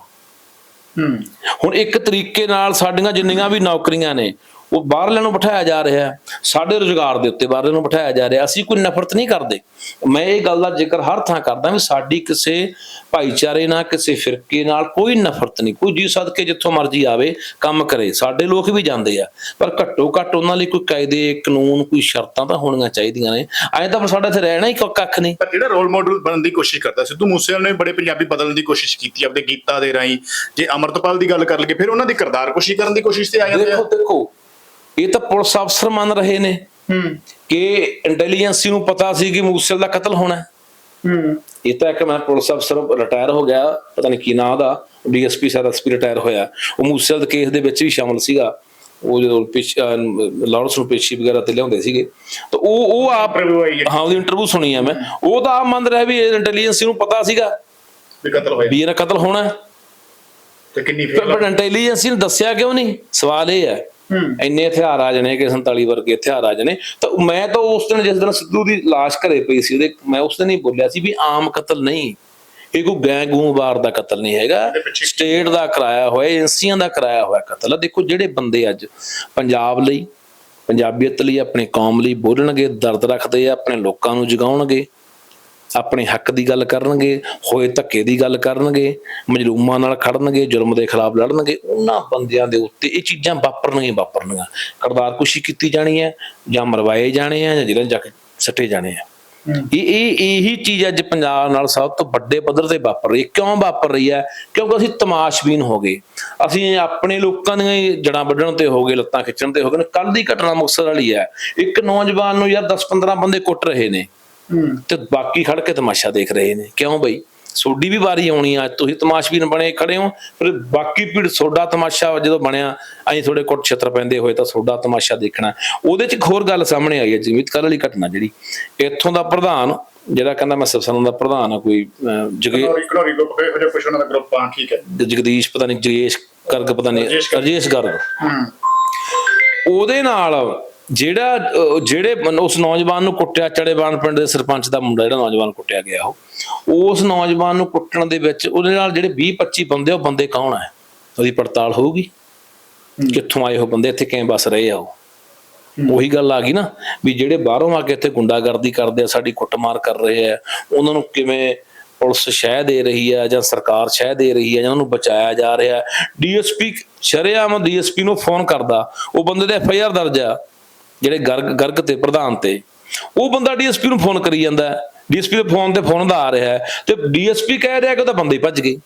ਹੂੰ। ਹੁਣ ਇੱਕ ਤਰੀਕੇ ਨਾਲ ਸਾਡੀਆਂ ਜਿੰਨੀਆਂ ਵੀ ਨੌਕਰੀਆਂ ਨੇ ਉਹ ਬਾਹਰਲਿਆਂ ਨੂੰ ਬਿਠਾਇਆ ਜਾ ਰਿਹਾ ਹੈ ਸਾਡੇ ਰੁਜ਼ਗਾਰ ਦੇ ਉੱਤੇ ਬਾਹਰਲਿਆਂ ਨੂੰ ਬਿਠਾਇਆ ਜਾ ਰਿਹਾ ਅਸੀਂ ਕੋਈ ਨਫ਼ਰਤ ਨਹੀਂ ਕਰਦੇ। ਮੈਂ ਇਹ ਗੱਲ ਦਾ ਜ਼ਿਕਰ ਹਰ ਥਾਂ ਕਰਦਾ ਵੀ ਸਾਡੀ ਕਿਸੇ ਭਾਈਚਾਰੇ ਨਾਲ ਕਿਸੇ ਫਿਰਕੇ ਨਾਲ ਕੋਈ ਨਫ਼ਰਤ ਨਹੀਂ। ਕੋਈ ਜੀ ਸਦਕੇ ਜਿੱਥੋਂ ਮਰਜ਼ੀ ਆਵੇ ਕੰਮ ਕਰੇ। ਸਾਡੇ ਲੋਕ ਵੀ ਜਾਂਦੇ ਆ। ਪਰ ਘੱਟੋ ਘੱਟ ਉਹਨਾਂ ਲਈ ਕੋਈ ਕਾਇਦੇ ਕਾਨੂੰਨ ਕੋਈ ਸ਼ਰਤਾਂ ਤਾਂ ਹੋਣੀਆਂ ਚਾਹੀਦੀਆਂ ਨੇ। ਐਂ ਤਾਂ ਸਾਡਾ ਇੱਥੇ ਰਹਿਣਾ ਹੀ ਕੱਖ ਨਹੀਂ। ਪਰ ਜਿਹੜਾ ਰੋਲ ਮਾਡਲ ਬਣਨ ਦੀ ਕੋਸ਼ਿਸ਼ ਕਰਦਾ ਸਿੱਧੂ ਮੂਸੇਵਾਲੇ ਨੇ ਬੜੇ ਪੰਜਾਬੀ ਬਦਲਣ ਦੀ ਕੋਸ਼ਿਸ਼ ਕੀਤੀ ਆਪਣੇ ਗੀਤਾਂ ਦੇ ਰਾਹੀਂ। ਜੇ ਅਮਰਤਪਾਲ ਦੀ ਗੱਲ ਕਰ ਲਈਏ ਫਿਰ ਉਹਨਾਂ ਦੀ ਕਿਰਦਾਰ ਕੁਸ਼ੀ ਕਰਨ ਦੀ ਕੋਸ਼ਿਸ਼ ਤੇ ਆ ਜਾਂਦੇ ਆ। ਦੇਖੋ ਦੇਖੋ। ਇਹ ਤਾਂ ਪੁਲਿਸ ਅਫਸਰ ਮੰਨ ਰਹੇ ਨੇ ਹੂੰ। ਕਿ ਇੰਟੈਲੀਜੈਂਸੀ ਨੂੰ ਪਤਾ ਸੀ ਕਿ ਮੂਸਲ ਦਾ ਕਤਲ ਹੋਣਾ ਹੈ। ਹੂੰ। ਇਹ ਤਾਂ ਇੱਕ ਮੈਂ ਪੁਲਿਸ ਅਫਸਰ ਰਿਟਾਇਰ ਹੋ ਗਿਆ ਪਤਾ ਨਹੀਂ ਕੀ ਨਾਂ ਦਾ ਡੀਐਸਪੀ ਸਾਹਿਬ ਐਸਪੀ ਰਿਟਾਇਰ ਹੋਇਆ। ਉਹ ਮੂਸਲ ਦੇ ਕੇਸ ਦੇ ਵਿੱਚ ਵੀ ਸ਼ਾਮਲ ਸੀਗਾ। ਉਹ ਜਦੋਂ ਲਾਰੈਂਸ ਨੂੰ ਪੇਸ਼ੀ ਵਗੈਰਾ ਤੇ ਲਿਆਉਂਦੇ ਸੀਗੇ। ਤਾਂ ਉਹ ਉਹ ਆਪ ਹੈ। ਹਾਂ ਉਹਦੀ ਇੰਟਰਵਿਊ ਸੁਣੀ ਆ ਮੈਂ। ਉਹ ਤਾਂ ਆਪ ਮੰਨ ਰਿਹਾ ਵੀ ਇੰਟੈਲੀਜੈਂਸੀ ਨੂੰ ਪਤਾ ਸੀਗਾ ਵੀ ਕਤਲ ਹੋਇਆ। ਵੀ ਇਹਦਾ ਕਤਲ ਹੋਣਾ। ਤੇ ਕਿੰਨੀ ਫੇਰ ਇੰਟੈਲੀਜੈਂਸੀ ਨੇ ਦੱਸਿਆ ਕਿਉਂ ਨਹੀਂ ਸਵਾਲ ਇਹ ਹੂੰ ਇੰਨੇ ਹਥਿਆਰ ਆ ਜਾਣੇ ਕਿ 47 ਵਰਗੇ ਹਥਿਆਰ ਆ ਜਾਣੇ। ਤਾਂ ਮੈਂ ਤਾਂ ਉਸ ਦਿਨ ਜਿਸ ਦਿਨ ਸਿੱਧੂ ਦੀ ਲਾਸ਼ ਘਰੇ ਪਈ ਸੀ ਉਹਦੇ ਮੈਂ ਉਸ ਦਿਨ ਹੀ ਬੋਲਿਆ ਸੀ ਵੀ ਆਮ ਕਤਲ ਨਹੀਂ। ਇਹ ਕੋਈ ਗੈਂਗ ਗੂੰਵਾਰ ਦਾ ਕਤਲ ਨਹੀਂ ਹੈਗਾ। ਸਟੇਟ ਦਾ ਕਰਾਇਆ ਹੋਇਆ ਏਜੰਸੀਆਂ ਦਾ ਕਰਾਇਆ ਹੋਇਆ ਕਤਲ ਆ। ਦੇਖੋ ਜਿਹੜੇ ਬੰਦੇ ਅੱਜ ਪੰਜਾਬ ਲਈ ਪੰਜਾਬੀਅਤ ਲਈ ਆਪਣੀ ਕੌਮ ਲਈ ਬੋਲਣਗੇ ਦਰਦ ਰੱਖਦੇ ਆ ਆਪਣੇ ਲੋਕਾਂ ਨੂੰ ਜਗਾਉਣਗੇ। ਆਪਣੇ ਹੱਕ ਦੀ ਗੱਲ ਕਰਨਗੇ ਹੋਏ ਧੱਕੇ ਦੀ ਗੱਲ ਕਰਨਗੇ ਮਜਲੂਮਾਂ ਨਾਲ ਖੜਨਗੇ ਜ਼ੁਲਮ ਦੇ ਖਿਲਾਫ ਲੜਨਗੇ ਉਹਨਾਂ ਬੰਦਿਆਂ ਦੇ ਉੱਤੇ ਇਹ ਚੀਜ਼ਾਂ ਵਾਪਰਨਗੀਆਂ ਵਾਪਰਨਗੀਆਂ। ਕਰਤਾਰਕੁਸ਼ੀ ਕੀਤੀ ਜਾਣੀ ਹੈ ਜਾਂ ਮਰਵਾਏ ਜਾਣੇ ਆ ਜਾਂ ਜਿਹੜਾ ਜਾ ਕੇ ਸੱਟੇ ਜਾਣੇ ਆ। ਇਹ ਇਹ ਇਹੀ ਚੀਜ਼ ਅੱਜ ਪੰਜਾਬ ਨਾਲ ਸਭ ਤੋਂ ਵੱਡੇ ਪੱਧਰ ਤੇ ਵਾਪਰ ਰਹੀ ਹੈ। ਕਿਉਂ ਵਾਪਰ ਰਹੀ ਹੈ? ਕਿਉਂਕਿ ਅਸੀਂ ਤਮਾਸ਼ਬੀਨ ਹੋ ਗਏ। ਅਸੀਂ ਆਪਣੇ ਲੋਕਾਂ ਦੀਆਂ ਜੜਾਂ ਵੱਢਣ ਤੇ ਹੋ ਗਏ ਲੱਤਾਂ ਖਿੱਚਣ ਤੇ ਹੋ ਗਏ ਕੱਲ ਦੀ ਘਟਨਾ ਮੁਕਤਸਰ ਵਾਲੀ ਹੈ। ਇੱਕ ਨੌਜਵਾਨ ਨੂੰ ਯਾਰ 10-15 ਬੰਦੇ ਕੁੱਟ ਰਹੇ ਨੇ। ਤੇ ਬਾਕੀ ਖੜ ਕੇ ਤਮਾਸ਼ਾ ਦੇਖ ਰਹੇ ਨੇ। ਕਿਉਂ ਬਈ? ਸੋਡੀ ਵੀ ਵਾਰੀ ਆਉਣੀ ਆ ਤੁਸੀਂ ਤਮਾਸ਼ਬੀਨ ਬਣੇ ਖੜੇ ਹੋ ਫਿਰ ਬਾਕੀ ਭੀੜ ਸੋਡਾ ਤਮਾਸ਼ਾ ਜਦੋਂ ਬਣਿਆ ਅਸੀਂ ਥੋੜੇ ਕੁੱਟ ਛਿੱਤਰ ਪੈਂਦੇ ਹੋਏ ਤਾਂ ਸੋਡਾ ਤਮਾਸ਼ਾ ਦੇਖਣਾ। ਉਹਦੇ ਚ ਇੱਕ ਹੋਰ ਗੱਲ ਸਾਹਮਣੇ ਆਈ ਹੈ ਜਿਵੇਂ ਕੱਲ ਵਾਲੀ ਘਟਨਾ ਜਿਹੜੀ। ਇੱਥੋਂ ਦਾ ਪ੍ਰਧਾਨ ਜਿਹੜਾ ਕਹਿੰਦਾ ਮੈਂ ਸਰਸਨ ਦਾ ਪ੍ਰਧਾਨ ਆ ਕੋਈ ਜਗਦੀਸ਼ ਪਤਾ ਨਹੀਂ ਜਗੇਸ਼ ਕਰਗ ਪਤਾ ਨਹੀਂ ਰਾਜੇਸ਼ ਹੂੰ। ਉਹਦੇ ਨਾਲ ਜਿਹੜਾ ਜਿਹੜੇ ਉਸ ਨੌਜਵਾਨ ਨੂੰ ਕੁੱਟਿਆ ਚੜੇਬਾਨ ਪਿੰਡ ਦੇ ਸਰਪੰਚ ਦਾ ਮੁੰਡਾ ਜਿਹੜਾ ਨੌਜਵਾਨ ਕੁੱਟਿਆ ਗਿਆ ਉਹ ਉਸ ਨੌਜਵਾਨ ਨੂੰ ਕੁੱਟਣ ਦੇ ਵਿੱਚ ਉਹਦੇ ਨਾਲ ਜਿਹੜੇ 20 25 ਬੰਦੇ ਉਹ ਬੰਦੇ ਕੌਣ ਹੈ ਉਹਦੀ ਪੜਤਾਲ ਹੋਊਗੀ? ਕਿੱਥੋਂ ਆਏ ਉਹ ਬੰਦੇ? ਇੱਥੇ ਕਿਵੇਂ ਬਸ ਰਹੇ ਆ ਉਹ? ਉਹੀ ਗੱਲ ਆ ਗਈ ਨਾ ਵੀ ਜਿਹੜੇ ਬਾਹਰੋਂ ਆ ਕੇ ਇੱਥੇ ਗੁੰਡਾਗਰਦੀ ਕਰਦੇ ਆ ਸਾਡੀ ਕੁੱਟਮਾਰ ਕਰ ਰਹੇ ਆ ਉਹਨਾਂ ਨੂੰ ਕਿਵੇਂ ਪੁਲਿਸ ਸ਼ਹਿ ਦੇ ਰਹੀ ਆ ਜਾਂ ਸਰਕਾਰ ਸ਼ਹਿ ਦੇ ਰਹੀ ਆ ਜਾਂ ਉਹਨੂੰ ਬਚਾਇਆ ਜਾ ਰਿਹਾ? ਡੀਐਸਪੀ ਸ਼ਰਿਆਮ ਡੀਐਸਪੀ ਨੂੰ ਫੋਨ ਕਰਦਾ ਉਹ ਬੰਦੇ ਦੇ ਐਫਆਈਆਰ ਦਰਜ ਆ। ਜਿਹੜੇ ਗਰਗ ਗਰਗ ਤੇ ਪ੍ਰਧਾਨ ਤੇ, ਉਹ ਬੰਦਾ ਡੀਐਸਪੀ ਨੂੰ ਫੋਨ ਕਰੀ ਜਾਂਦਾ ਡੀਐਸਪੀ ਦੇ ਫੋਨ ਤੇ ਫੋਨ ਦਾ ਆ ਰਿਹਾ ਹੈ ਤੇ ਡੀਐਸਪੀ ਕਹਿ ਰਿਹਾ ਕਿ ਉਹਦਾ ਬੰਦੇ ਭੱਜ ਗਏ।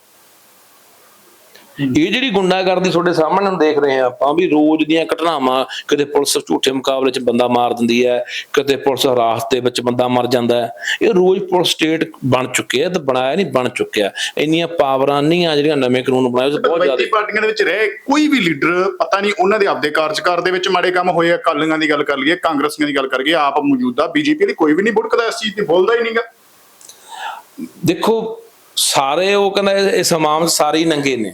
ਇਹ ਜਿਹੜੀ ਗੁੰਡਾਗਰਦੀ ਤੁਹਾਡੇ ਸਾਹਮਣੇ ਨੂੰ ਦੇਖ ਰਹੇ ਆ ਆਪਾਂ ਵੀ ਰੋਜ਼ ਦੀਆਂ ਘਟਨਾਵਾਂ ਕਿਤੇ ਪੁਲਿਸ ਝੂਠੇ ਮੁਕਾਬਲੇ 'ਚ ਬੰਦਾ ਮਾਰ ਦਿੰਦੀ ਹੈ ਕਿਤੇ ਪੁਲਿਸ ਹਰਾਸਤ ਦੇ ਵਿੱਚ ਬੰਦਾ ਮਰ ਜਾਂਦਾ ਹੈ ਇਹ ਰੋਜ਼ ਪੁਲਿਸ ਸਟੇਟ ਬਣ ਚੁੱਕੇ ਆ ਤੇ ਬਣਾਇਆ ਨਹੀਂ ਬਣ ਚੁੱਕਿਆ ਇੰਨੀਆਂ ਪਾਵਰਾਂ ਨਹੀਂ ਆ ਜਿਹੜੀਆਂ ਨਵੇਂ ਕਾਨੂੰਨ ਬਣਾਏ 'ਚ ਬਹੁਤ ਜ਼ਿਆਦਾ ਪਾਰਟੀਆਂ ਦੇ ਵਿੱਚ ਰਹੇ ਕੋਈ ਵੀ ਲੀਡਰ ਪਤਾ ਨਹੀਂ ਉਹਨਾਂ ਦੇ ਆਪਦੇ ਕਾਰਜਕਾਰ ਦੇ ਵਿੱਚ ਮਾੜੇ ਕੰਮ ਹੋਏ ਆ ਕਾਲੀਆਂ ਦੀ ਗੱਲ ਕਰ ਲਈਏ ਕਾਂਗਰਸੀਆਂ ਦੀ ਗੱਲ ਕਰ ਲਈਏ ਆਪ ਮੌਜੂਦਾ ਬੀਜੇਪੀ ਦੀ ਕੋਈ ਵੀ ਨਹੀਂ ਬੁੜਕਦਾ ਇਸ ਚੀਜ਼ ਤੇ ਬੋਲਦਾ ਹੀ ਨਹੀਂਗਾ ਦੇਖੋ ਸਾਰੇ ਉਹ ਕਹਿੰਦਾ ਇਹ ਸਮਾਮ ਸਾਰੇ ਨੰਗੇ ਨੇ।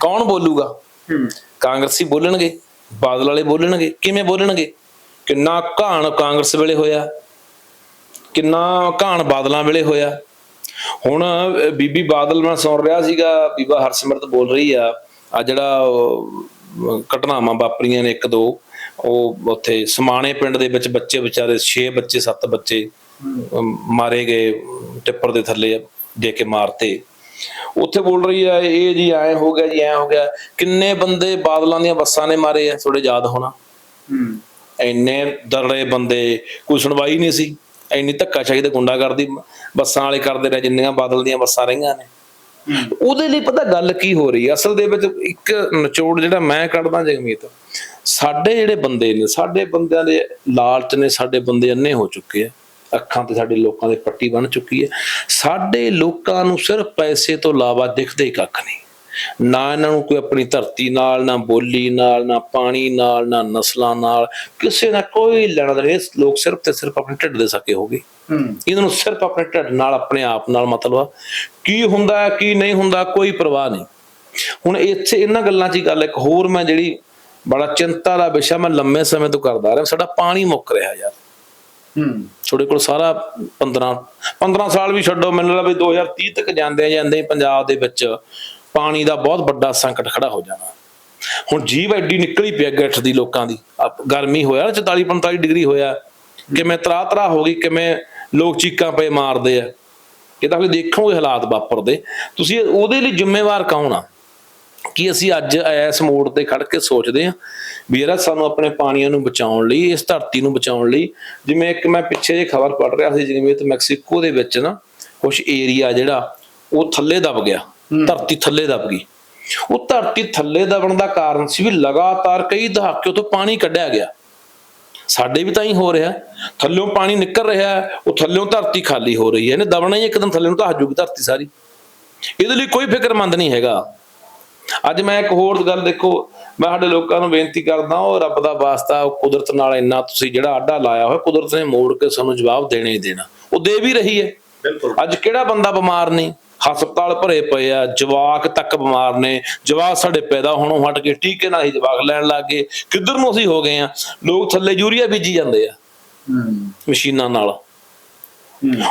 ਕੌਣ ਬੋਲੂਗਾ? ਕਾਂਗਰਸੀ ਬੋਲਣਗੇ ਬਾਦਲ ਵਾਲੇ ਬੋਲਣਗੇ ਕਿਵੇਂ ਬੋਲਣਗੇ? ਕਿੰਨਾ ਘਾਣ ਕਾਂਗਰਸ ਵੇਲੇ ਹੋਇਆ ਕਿੰਨਾ ਘਾਣ ਬਾਦਲਾਂ ਵੇਲੇ ਹੋਇਆ। ਹੁਣ ਬੀਬੀ ਬਾਦਲ ਮੈਂ ਸੁਣ ਰਿਹਾ ਸੀਗਾ ਬੀਬਾ ਹਰਸਿਮਰਤ ਬੋਲ ਰਹੀ ਆ ਆ ਜਿਹੜਾ ਘਟਨਾਵਾਂ ਵਾਪਰੀਆਂ ਨੇ ਇੱਕ ਦੋ ਉਹ ਉੱਥੇ ਸਮਾਣੇ ਪਿੰਡ ਦੇ ਵਿੱਚ ਬੱਚੇ ਵਿਚਾਰੇ 6 ਬੱਚੇ 7 ਬੱਚੇ ਮਾਰੇ ਗਏ ਟਿੱਪਰ ਦੇ ਥੱਲੇ। ਦੇ ਕੇ ਮਾਰਤੇ। ਉੱਥੇ ਬੋਲ ਰਹੀ ਆ ਇਹ ਜੀ ਐ ਹੋ ਗਿਆ ਜੀ ਐ ਹੋ ਗਿਆ। ਕਿੰਨੇ ਬੰਦੇ ਬਾਦਲਾਂ ਦੀਆਂ ਬੱਸਾਂ ਨੇ ਮਾਰੇ ਆ ਥੋੜੇ ਯਾਦ ਹੋਣਾ? ਹੂੰ। ਇੰਨੇ ਦਰੜੇ ਬੰਦੇ ਕੋਈ ਸੁਣਵਾਈ ਨਹੀਂ ਸੀ। ਇੰਨੀ ਧੱਕਾ ਚਾਹੀਦਾ ਗੁੰਡਾ ਕਰਦੀ ਬੱਸਾਂ ਵਾਲੇ ਕਰਦੇ ਰਹੇ ਜਿੰਨੀਆਂ ਬਾਦਲ ਦੀਆਂ ਬੱਸਾਂ ਰਹੀਆਂ ਨੇ। ਉਹਦੇ ਲਈ ਪਤਾ ਗੱਲ ਕੀ ਹੋ ਰਹੀ ਅਸਲ ਦੇ ਵਿੱਚ ਇੱਕ ਨਿਚੋੜ ਜਿਹੜਾ ਮੈਂ ਕੱਢਦਾ ਜਗਮੀਤ ਸਾਡੇ ਜਿਹੜੇ ਬੰਦੇ ਨੇ ਸਾਡੇ ਬੰਦਿਆਂ ਦੇ ਲਾਲਚ ਨੇ ਸਾਡੇ ਬੰਦੇ ਅੰਨੇ ਹੋ ਚੁੱਕੇ ਆ। ਅੱਖਾਂ ਤੇ ਸਾਡੇ ਲੋਕਾਂ ਦੇ ਪੱਟੀ ਬਣ ਚੁੱਕੀ ਹੈ। ਸਾਡੇ ਲੋਕਾਂ ਨੂੰ ਸਿਰਫ ਪੈਸੇ ਤੋਂ ਇਲਾਵਾ ਦਿਖਦੇ ਹੀ ਕੱਖ ਨਹੀਂ। ਨਾ ਇਹਨਾਂ ਨੂੰ ਕੋਈ ਆਪਣੀ ਧਰਤੀ ਨਾਲ ਨਾ ਬੋਲੀ ਨਾਲ ਨਾ ਪਾਣੀ ਨਾਲ ਨਾ ਨਸਲਾਂ ਨਾਲ ਕਿਸੇ ਨਾਲ ਕੋਈ ਲੈਣਾ ਦੇਣਾ ਇਹ ਲੋਕ ਸਿਰਫ ਤੇ ਸਿਰਫ ਆਪਣੇ ਢਿੱਡ ਦੇ ਸਕੇ ਹੋ ਗਏ ਹੂੰ। ਇਹਨਾਂ ਨੂੰ ਸਿਰਫ ਆਪਣੇ ਢਿੱਡ ਨਾਲ ਆਪਣੇ ਆਪ ਨਾਲ ਮਤਲਬ ਆ ਕੀ ਹੁੰਦਾ ਕੀ ਨਹੀਂ ਹੁੰਦਾ ਕੋਈ ਪਰਵਾਹ ਨਹੀਂ। ਹੁਣ ਇੱਥੇ ਇਹਨਾਂ ਗੱਲਾਂ 'ਚ ਹੀ ਗੱਲ ਇੱਕ ਹੋਰ ਮੈਂ ਜਿਹੜੀ ਬੜਾ ਚਿੰਤਾ ਦਾ ਵਿਸ਼ਾ ਮੈਂ ਲੰਮੇ ਸਮੇਂ ਤੋਂ ਕਰਦਾ ਰਿਹਾ ਸਾਡਾ ਪਾਣੀ ਮੁੱਕ ਰਿਹਾ ਯਾਰ। ਹੂੰ। ਤੁਹਾਡੇ ਕੋਲ ਸਾਰਾ 15 15 ਸਾਲ ਵੀ ਛੱਡੋ, ਮੈਨੂੰ ਲੱਗਦਾ ਵੀ 2030 ਤੱਕ ਜਾਂਦੇ ਜਾਂਦੇ ਪੰਜਾਬ ਦੇ ਵਿੱਚ ਪਾਣੀ ਦਾ ਬਹੁਤ ਵੱਡਾ ਸੰਕਟ ਖੜਾ ਹੋ ਜਾਣਾ। ਹੁਣ ਜੀਵ ਐਡੀ ਨਿਕਲੀ ਪਿਆ ਗੱਠ ਦੀ ਲੋਕਾਂ ਦੀ। ਗਰਮੀ ਹੋਇਆ ਨਾ 44 45 ਡਿਗਰੀ ਹੋਇਆ। ਕਿਵੇਂ ਤਰਾ ਤਰਾ ਹੋ ਗਈ, ਕਿਵੇਂ ਲੋਕ ਚੀਕਾਂ ਪਏ ਮਾਰਦੇ ਆ। ਇਹ ਤਾਂ ਕੋਈ ਦੇਖੋਗੇ ਹਾਲਾਤ ਵਾਪਰਦੇ। ਤੁਸੀਂ ਉਹਦੇ ਲਈ ਜ਼ਿੰਮੇਵਾਰ ਕੌਣ ਆ? ਕਿ ਅਸੀਂ ਅੱਜ ਇਸ ਮੋੜ ਤੇ ਖੜ ਕੇ ਸੋਚਦੇ ਹਾਂ ਵੀ ਯਾਰ ਸਾਨੂੰ ਆਪਣੇ ਪਾਣੀਆਂ ਨੂੰ ਬਚਾਉਣ ਲਈ ਇਸ ਧਰਤੀ ਨੂੰ ਬਚਾਉਣ ਲਈ ਜਿਵੇਂ ਇੱਕ ਮੈਂ ਪਿੱਛੇ ਜੇ ਖਬਰ ਪੜ ਰਿਹਾ ਸੀ ਜਿਵੇਂ ਤੇ ਮੈਕਸੀਕੋ ਦੇ ਵਿੱਚ ਨਾ ਕੁਝ ਏਰੀਆ ਜਿਹੜਾ ਉਹ ਥੱਲੇ ਦਬ ਗਿਆ ਧਰਤੀ ਥੱਲੇ ਦਬ ਗਈ। ਉਹ ਧਰਤੀ ਥੱਲੇ ਦਬਣ ਦਾ ਕਾਰਨ ਸੀ ਵੀ ਲਗਾਤਾਰ ਕਈ ਦਹਾਕੇ ਤੋਂ ਪਾਣੀ ਕੱਢਿਆ ਗਿਆ। ਸਾਡੇ ਵੀ ਤਾਂ ਹੀ ਹੋ ਰਿਹਾ ਥੱਲਿਓਂ ਪਾਣੀ ਨਿਕਲ ਰਿਹਾ ਉਹ ਥੱਲਿਓਂ ਧਰਤੀ ਖਾਲੀ ਹੋ ਰਹੀ ਹੈ। ਇਹਨੇ ਦਬਣਾ ਹੀ ਇੱਕਦਮ ਥੱਲੇ ਨੂੰ ਤਾਂ ਹਜੂਗੀ ਧਰਤੀ ਸਾਰੀ। ਇਹਦੇ ਲਈ ਕੋਈ ਫਿਕਰਮੰਦ ਨਹੀਂ ਹੈਗਾ। ਅੱਜ ਮੈਂ ਇੱਕ ਹੋਰ ਗੱਲ ਦੇਖੋ ਮੈਂ ਸਾਡੇ ਲੋਕਾਂ ਨੂੰ ਬੇਨਤੀ ਕਰਦਾ ਉਹ ਰੱਬ ਦਾ ਵਾਸਤਾ ਉਹ ਕੁਦਰਤ ਨਾਲ ਇੰਨਾ ਤੁਸੀਂ ਜਿਹੜਾ ਆਡਾ ਲਾਇਆ ਹੋਇਆ ਕੁਦਰਤ ਨੇ ਮੋੜ ਕੇ ਸਾਨੂੰ ਜਵਾਬ ਦੇਣਾ ਹੀ ਦੇਣਾ। ਉਹ ਦੇ ਵੀ ਰਹੀ ਹੈ। ਬਿਲਕੁਲ। ਅੱਜ ਕਿਹੜਾ ਬੰਦਾ ਬਿਮਾਰ ਨਹੀਂ? ਹਸਪਤਾਲ ਭਰੇ ਪਏ ਆ ਜਵਾਕ ਤੱਕ ਬਿਮਾਰ ਨੇ ਜਵਾਕ ਸਾਡੇ ਪੈਦਾ ਹੋਣੋਂ ਹਟ ਕੇ ਟੀਕੇ ਨਾਲ ਹੀ ਜਵਾਕ ਲੈਣ ਲੱਗ ਗਏ। ਕਿੱਧਰ ਨੂੰ ਅਸੀਂ ਹੋ ਗਏ ਆ? ਲੋਕ ਥੱਲੇ ਯੂਰੀਆ ਬੀਜੀ ਜਾਂਦੇ ਆ। ਮਸ਼ੀਨਾਂ ਨਾਲ।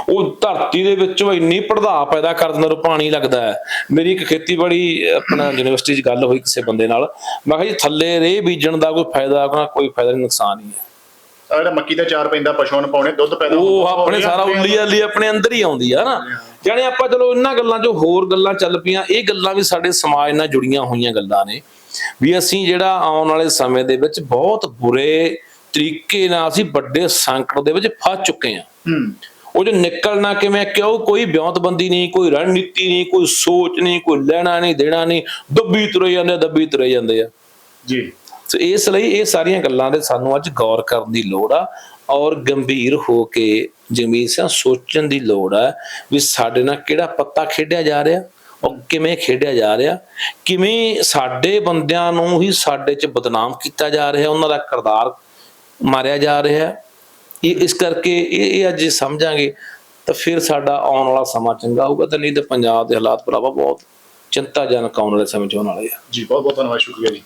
ਉਹ ਧਰਤੀ ਦੇ ਵਿੱਚੋਂ ਇੰਨੀ ਪੜਦਾ ਪੈਦਾ ਕਰ ਦਿੰਦਾ ਉਹ ਪਾਣੀ ਲੱਗਦਾ ਹੈ। ਮੇਰੀ ਇੱਕ ਖੇਤੀਬਾੜੀ ਆਪਣਾ ਯੂਨੀਵਰਸਿਟੀ 'ਚ ਗੱਲ ਹੋਈ ਕਿਸੇ ਬੰਦੇ ਨਾਲ। ਮੈਂ ਕਿਹਾ ਜੀ ਥੱਲੇ ਰੇ ਬੀਜਣ ਦਾ ਕੋਈ ਫਾਇਦਾ ਕੋਈ ਕੋਈ ਫਾਇਦਾ ਨਹੀਂ ਨੁਕਸਾਨ ਹੀ ਹੈ। ਜਿਹੜਾ ਮੱਕੀ ਦਾ ਚਾਰ ਪੈਂਦਾ ਪਸ਼ੂਆਂ ਨੂੰ ਪਾਉਣੇ ਦੁੱਧ ਪੈਦਾ ਉਹ ਆਪਣੇ ਸਾਰਾ ਉੱਲੀ ਆਲੀ ਆਪਣੇ ਅੰਦਰ ਹੀ ਆਉਂਦੀ ਆ ਨਾ। ਜਾਣੇ ਆਪਾਂ ਚਲੋ ਇਹਨਾਂ ਗੱਲਾਂ 'ਚੋਂ ਹੋਰ ਗੱਲਾਂ ਚੱਲ ਪਈਆਂ। ਇਹ ਗੱਲਾਂ ਵੀ ਸਾਡੇ ਸਮਾਜ ਨਾਲ ਜੁੜੀਆਂ ਹੋਈਆਂ ਗੱਲਾਂ ਨੇ। ਵੀ ਅਸੀਂ ਜਿਹੜਾ ਆਉਣ ਵਾਲੇ ਸਮੇਂ ਦੇ ਵਿੱਚ ਬਹੁਤ ਬੁਰੇ ਤਰੀਕੇ ਨਾਲ ਅਸੀਂ ਵੱਡੇ ਸੰਕਟ ਦੇ ਵਿੱਚ ਫਸ ਚੁੱਕੇ ਹਾਂ। ਹੂੰ। ਉਹ ਜੋ ਨਿਕਲਣਾ ਕਿਵੇਂ ਕਿਉਂ? ਕੋਈ ਵਿਉਂਤਬੰਦੀ ਨਹੀਂ ਕੋਈ ਰਣਨੀਤੀ ਨਹੀਂ ਕੋਈ ਸੋਚ ਨਹੀਂ ਕੋਈ ਲੈਣਾ ਨਹੀਂ ਦੇਣਾ ਨਹੀਂ ਦੱਬੀ ਤੁਰੇ ਜਾਂਦੇ ਦੱਬੀ ਤੁਰੇ ਜਾਂਦੇ ਆ। ਜੀ। ਸੋ ਇਸ ਲਈ ਇਹ ਸਾਰੀਆਂ ਗੱਲਾਂ ਦੇ ਸਾਨੂੰ ਅੱਜ ਗੌਰ ਕਰਨ ਦੀ ਲੋੜ ਆ ਔਰ ਗੰਭੀਰ ਹੋ ਕੇ ਜਮੀਨ ਸਿਆ ਸੋਚਣ ਦੀ ਲੋੜ ਆ ਵੀ ਸਾਡੇ ਨਾਲ ਕਿਹੜਾ ਪੱਤਾ ਖੇਡਿਆ ਜਾ ਰਿਹਾ ਉਹ ਕਿਵੇਂ ਖੇਡਿਆ ਜਾ ਰਿਹਾ ਕਿਵੇਂ ਸਾਡੇ ਬੰਦਿਆਂ ਨੂੰ ਹੀ ਸਾਡੇ 'ਚ ਬਦਨਾਮ ਕੀਤਾ ਜਾ ਰਿਹਾ ਉਹਨਾਂ ਦਾ ਕਿਰਦਾਰ ਮਾਰਿਆ ਜਾ ਰਿਹਾ। ਇਹ ਇਸ ਕਰਕੇ ਇਹ ਇਹ ਅੱਜ ਜੇ ਸਮਝਾਂਗੇ, ਤਾਂ ਫਿਰ ਸਾਡਾ ਆਉਣ ਵਾਲਾ ਸਮਾਂ ਚੰਗਾ ਹੋਊਗਾ ਤਾਂ ਨਹੀਂ ਤਾਂ ਪੰਜਾਬ ਦੇ ਹਾਲਾਤ ਭਰਾਵਾ ਬਹੁਤ ਚਿੰਤਾਜਨਕ ਆਉਣ ਵਾਲੇ ਸਮੇਂ 'ਚ ਹੋਣ ਵਾਲੇ ਆ। ਜੀ ਬਹੁਤ ਬਹੁਤ ਧੰਨਵਾਦ, ਸ਼ੁਕਰੀਆ ਜੀ।